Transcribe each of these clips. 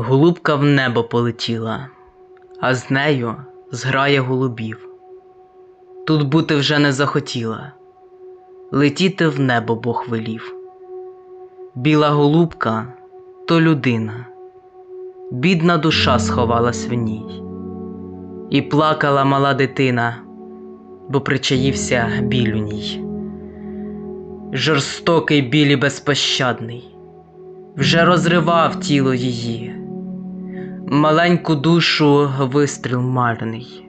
Голубка в небо полетіла, а з нею зграя голубів. Тут бути вже не захотіла, летіти в небо Бог велів. Біла голубка то людина, бідна душа сховалась в ній, і плакала мала дитина, бо причаївся біль у ній. Жорстокий біль і безпощадний вже розривав тіло її, маленьку душу вистріл марний,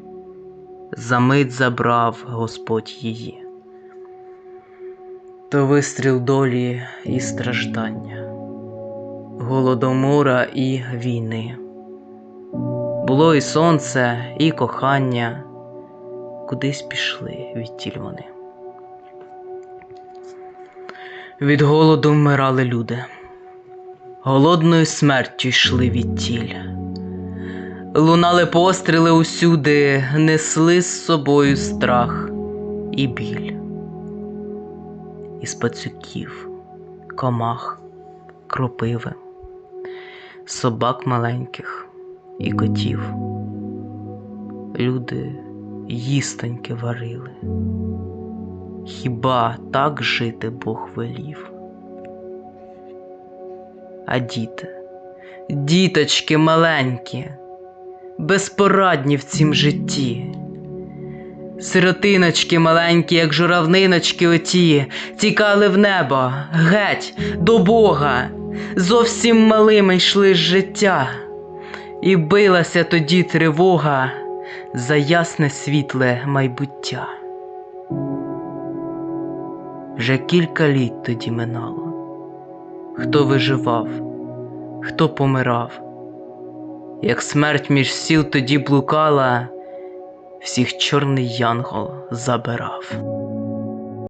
за мить забрав Господь її. То вистріл долі і страждання, голодомора і війни. Було і сонце, і кохання, кудись пішли відтіль вони. Від голоду вмирали люди, голодною смертю йшли відтіль. Лунали постріли усюди, несли з собою страх і біль. Із пацюків, комах, кропиви, собак маленьких і котів. Люди їстоньки варили. Хіба так жити Бог велів? А діти, діточки маленькі, безпорадні в цім житті. Сиротиночки маленькі, як журавниночки оті, тікали в небо, геть до Бога, зовсім малими йшли з життя, і билася тоді тривога за ясне світле майбуття. Вже кілька літ тоді минало. Хто виживав, хто помирав, як смерть між сіл тоді блукала, всіх чорний янгол забирав.